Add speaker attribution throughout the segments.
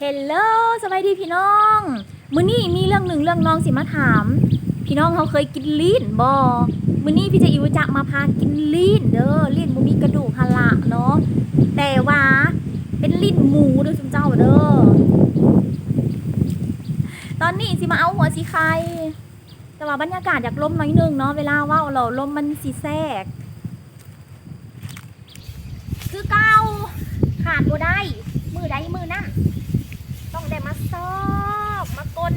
Speaker 1: เฮลโลสบายดีพี่น้อง มื้อนี้มีเรื่องหนึ่งเรื่องน้องสิมาถาม พี่น้องเขาเคยกินลีนบ่มื้อนี้พี่จะอิวจะมาพากินลีนเด้อลีนบ่มีกระดูกหละเนาะแต่ว่าเป็นลีนหมูเด้อซุมเจ้าเด้อตอนนี้สิมาเอาหัวสีไข่แต่ว่าบรรยากาศอยากลมหน่อยนึงเนาะเวลาว้าเราลมมันสิแทรกคือเก่าขาดบ่ได้มือใดมือนั่น ต้องได้มาซอกมากล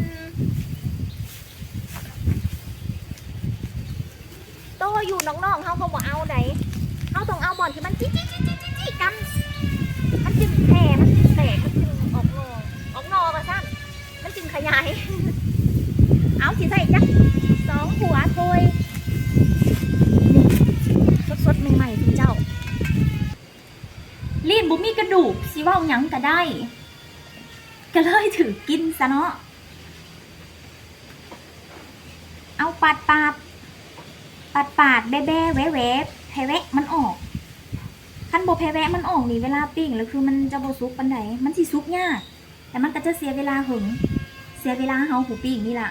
Speaker 1: โตอยู่น้องๆเขาเขาบอกเอาไหนเขาต้องเอาบอลที่มันจี้จี้จี้จี้จี้กันมันจึงแผ่มันจึงแตกมันจึงออกงอออกงอมาสั้นมันจึงขยาย เอาสิใส่จักสองหัวโทยนี่สดๆใหม่ๆคุณเจ้า ลีนบุมีกระดูกสิว่าหยังก็ได้ ก็เลยถือกินซะเนาะ เอาปาดปาดปาดปาดแบ่แบ่แวะแวะแพะแวะมันออกคันโบแพะแวะมันออกนี่เวลาปิ้งแล้วคือมันจะโบซุกปันไหนมันสิซุกยากแต่มันก็จะเสียเวลาหึง เสียเวลาเฮาหูปิ้งนี่ล่ะ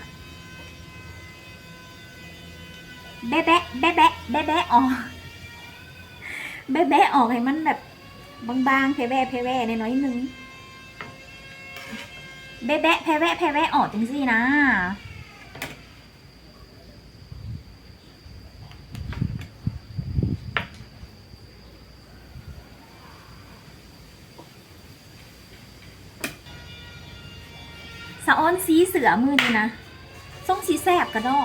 Speaker 1: แบะแบะแบะแบะแบะแบะออกแบะแบะออกให้มันแบบบางๆแผ่แว่แผ่แว่ในน้อยๆนึง แบะแบะแผ่แว่แผ่แว่ออกจังสินะสะอ้อนสีเสือมือนี่นะส่งสีแสบกระดอ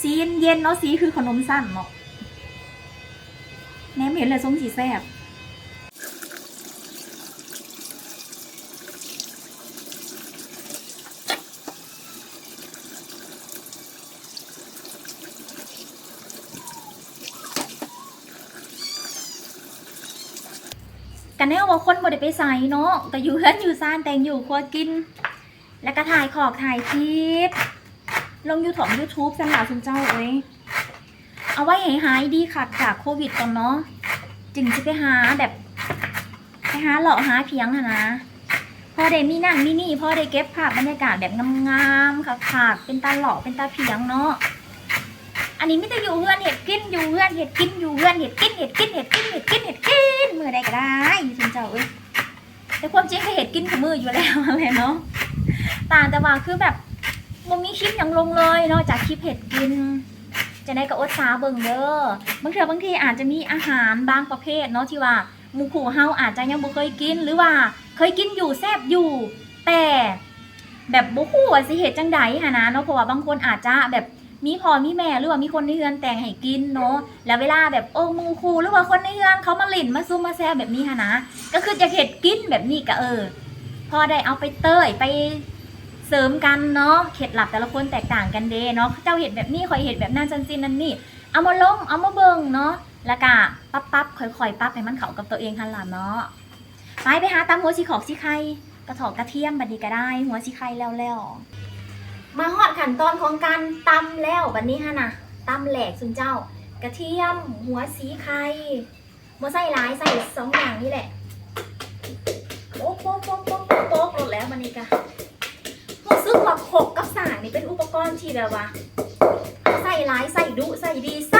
Speaker 1: สีเย็นเนาะสีคือขนมสั้นเนาะแนมเห็นเลยส้มสีแซบ กันแน่ว่าคนบ่ได้ไปใส่เนาะก็อยู่เฮือนอยู่ซ่านแต่งอยู่ครัวกิน แล้วก็ถ่ายขอบถ่ายคลิป ลงยูทูบยูทูบสำหรับคุณเจ้าเอ้ยเอาไว้ให้หายดีค่ะจากโควิดก่อนเนาะจึงจะไปหาแบบไปหาเหลาะหาเพียงอะนะพอได้มีนั่นมีนี่พอได้เก็บภาพบรรยากาศแบบงามๆค่ะเป็นตาเหลาะเป็นตาเพียงเนาะ อันนี้ไม่ได้อยู่เพื่อนเห็ดกินอยู่เพื่อนเห็ดกินอยู่เพื่อนเห็ดกินเห็ดกินเห็ดกินเห็ดกินเห็ดกินมือใดก็ได้อยู่เจ้าเอ้ยแต่ความจริงก็เห็ดกินของมืออยู่แล้วอะไรเนาะต่างแต่ว่าคือแบบมันมีคลิปย่างลงเลย นอกจากคลิปเห็ดกิน จะได้ก็อดสาเบิ่งเด้อบางเทื่อบางทีอาจจะมีอาหารบางประเภทเนาะที่ว่ามูขู่เฮาอาจจะยังบ่เคยกินหรือว่าเคยกินอยู่แซบอยู่ แต่แบบบ่ฮู้ว่าสิเฮ็ดจังใดหันนะเนาะเพราะว่าบางคนอาจจะแบบ มีพ่อมีแม่หรือว่ามีคนในเฮือนแต่งให้กินเนาะแล้วเวลาแบบโอ้หมู่คู่หรือว่าคนในเฮือนเขามาเล่นมาซุ่มมาแซวแบบนี้หันะก็คือจะเฮ็ดกินแบบนี้ก็เออพอได้เอาไปเตยไปเสริมกันเนาะเคล็ดหลับแต่ละคนแตกต่างกันเด้เนาะเจ้าเห็ดแบบนี้คอยเห็ดแบบนั้นจันจินนั่นนี่เอามาลงเอามาเบิงเนาะแล้วก็ปั๊บปั๊บค่อยๆปั๊บให้มันเข้ากับตัวเองทันหละเนาะไปไปหาตำหัวสีขอกสีไข่กระถอกกระเทียมบัดนี้ก็ได้ หัวสีไข่แล้วแล้ว มาฮอดขั้นตอนของการตำแล้วบัดนี้ฮะนะตำแหลกสุนเจ้า กระเทียมหัวสีไข่มาใส่หลายใส่สองอย่างนี่แหละโป๊กโป๊กโป๊กโป๊กโป๊กโป๊กหมดแล้วบันนี้กะรู้สึกว่าขกกับสางนี่เป็นอุปกรณ์ที่แบบว่า ใส่ร้ายใส่ดุใส่ดีใส่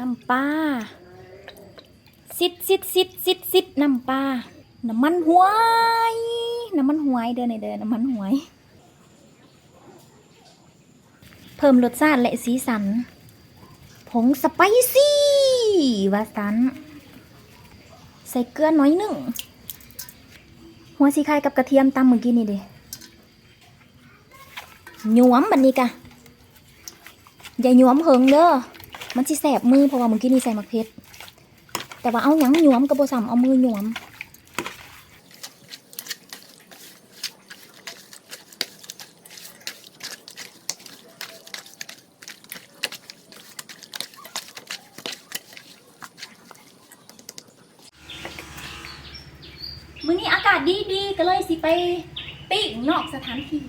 Speaker 1: น้ำปลาซิดซิดซิดซิดซิดน้ำปลาน้ำมันหวยน้ำมันหวยเดินในเดินน้ำมันหวย เพิ่มรสชาติและสีสัน ผงสไปซี่วาสัน ใส่เกลือน้อยหนึ่ง หัวสีไข่กับกระเทียมตำเมื่อกี้นี่เดิหยวมบันนี้กะอย่าหยวมเหิงเด้อ มันสิแสบมือเพราะว่าเมื่อกี้นี่ใส่มะเพ็ดแต่ว่าเอาหยังหยวมกระโบสัมเอามือหยวมมื่อนี้อากาศดีๆก็เลยสิไปปิ้งนอกสถานที่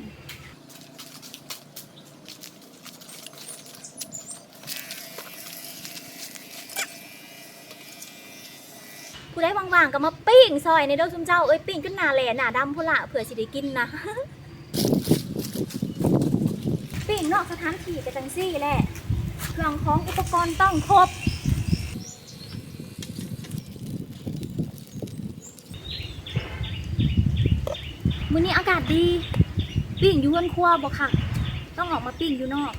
Speaker 1: ผู้ได้ว่างๆก็มาปิ้งซอยในเด้อซุมเจ้าเอ้ยปิ้งขึ้นหนาแหล่หนาดำพุ่นละเผื่อสิได้กินนะ ปิ้งนอกสถานที่ก็จังซี่แหละเครื่องของอุปกรณ์ต้องครบมื้อนี้อากาศดี ปิ้งอยู่บนครัวบ่ค่ะ ต้องออกมาปิ้งอยู่นอก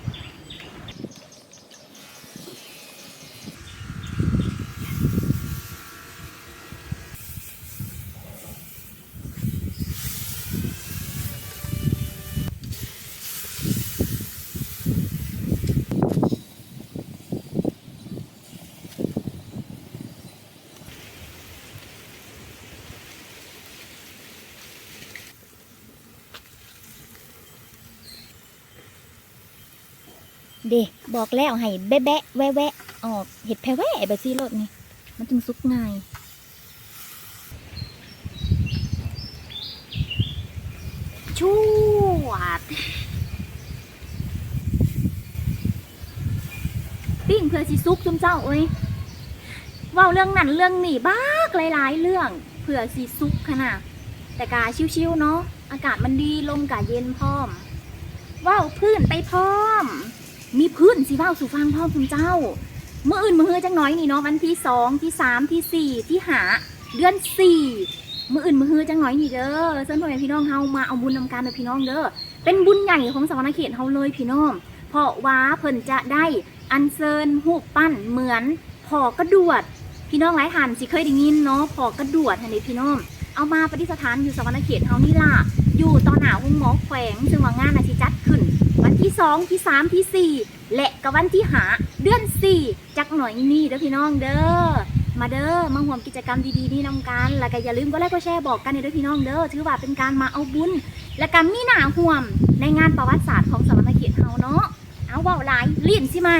Speaker 1: เดบอกแล้วให้แบะแบะแวะแวะออกเห็ดแพรแวะแบบซี่รถนี่มันจึงซุกง่ายชวดปิ้งเพื่อสิซุกจุ่มเจ้าเอ้ยเว่าเรื่องนั้นเรื่องนี้บ้ากหลายๆ เรื่องเพื่อสิซุกขนาดแต่กาชิวๆเนาะอากาศมันดีลมกาเย็นพร้อมเว้าวพื้นไปพร้อม มีพื้นสิเว้าสู่ฟังพ่อคุณเจ้า เมื่ออื่นมือเฮือจังน้อยนี่เนาะวันที่สองที่สามที่สี่ที่หาเดือนสี่เมื่ออื่นมือเฮือจังน้อยนี่เด้อเชิญพ่อแม่พี่น้องเฮามาเอาบุญนำการเลยพี่น้องเด้อเป็นบุญใหญ่ของสวรรณเขตเฮาเลยพี่น้อง เพราะว่าเพิ่นจะได้อัญเชิญหูปั้นเหมือนพอกระดวด พี่น้องหลายท่านสิเคยได้ยินเนาะพอกระดวดอันนี้พี่น้อง เอามาปฏิสถานอยู่สวรรณเขตเฮานี่ล่ะ อยู่ตอนหนาห้องหมอแขวงซึ่งว่างานอาทิจัดขึ้น วันที่สองที่สามที่สี่และก็วันที่หาเดือนสี่จักหน่อยนี่เด้อพี่น้องเด้อมาเด้อมาห่วมกิจกรรมดีๆนี่นำกันแล้วก็อย่าลืมก็ไลค์ก็แชร์บอกกันเด้อพี่น้องเด้อถือว่าเป็นการมาเอาบุญ และการมีหนาห่วมในงานประวัติศาสตร์ของสวรรณเขตเฮาเนาะเอาเว่าหลายลิ้นสิไหม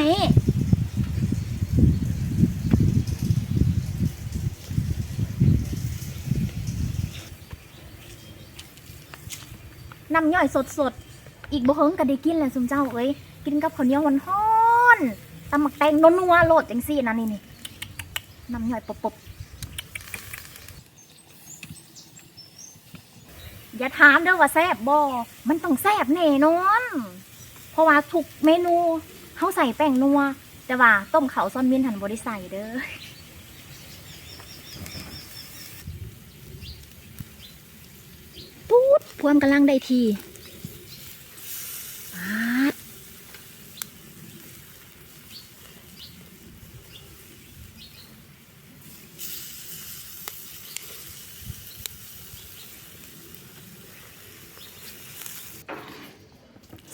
Speaker 1: น้ำย่อยสดๆ อีกบ่เฮิงก็ได้กินแหละซุมเจ้าเอ้ย กินกับข้าวเหนียวฮ้อนๆตำหมักแตงนัวๆโลดจังซี่นะนี่นี่น้ำย่อยปบๆอย่าถามเด้อว่าแซ่บบ่มันต้องแซ่บแน่นอน เพราะว่าทุกเมนูเขาใส่แป้งนัว แต่ว่าต้มเขาวซ่อนมียนหันบ่ได้ใส่เด้อ ปุ๊ด พวมกำลังได้ทีปาด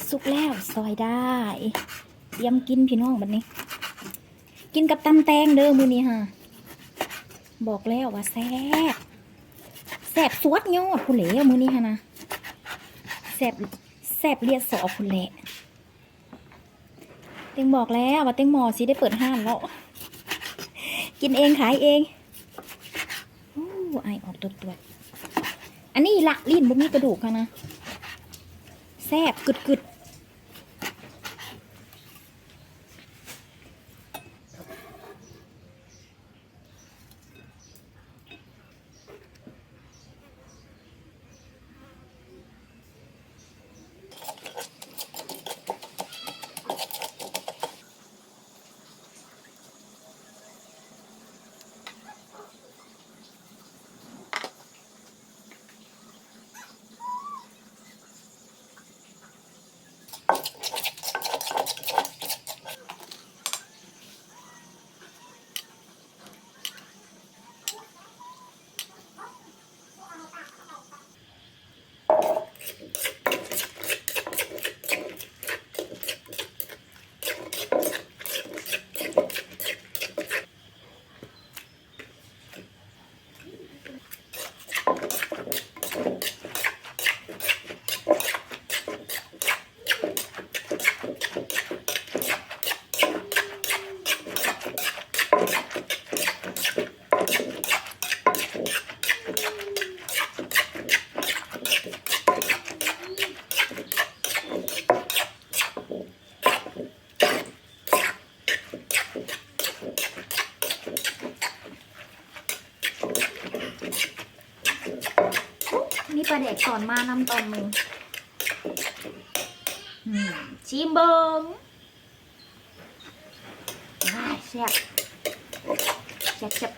Speaker 1: สุกแล้วซอยได้ เตรียมกินพี่น้องบัดนี้ กินกับตำแตงเด้อมือนี้ค่ะบอกแล้วว่าแซ่บแสบสวดยอดคุณเหล่มือนี้ฮะนะ แสบแสบเลียดสอคุณแหล่เต็งบอกแล้วว่าเต็งหมอสิได้เปิดห้านแล้ว กินเองขายเองโอ้ไอออกตัวตัวอันนี้ละลิ้นบ่มีกระดูกค่ะนะแสบกึดกึด ปลาแดกตอนมานำตอนมือชิมเบิงว้ายแซ่บแซ่บแซ่บ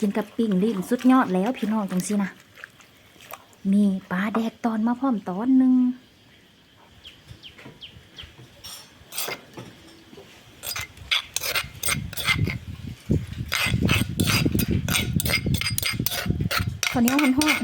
Speaker 1: กินกับปิ่งลิ้นสุดยอดแล้วพี่น้องจังสินะ มีปลาแดกตอนมาพร้อมตอนหนึ่งข้าวเหนียวหันห้อง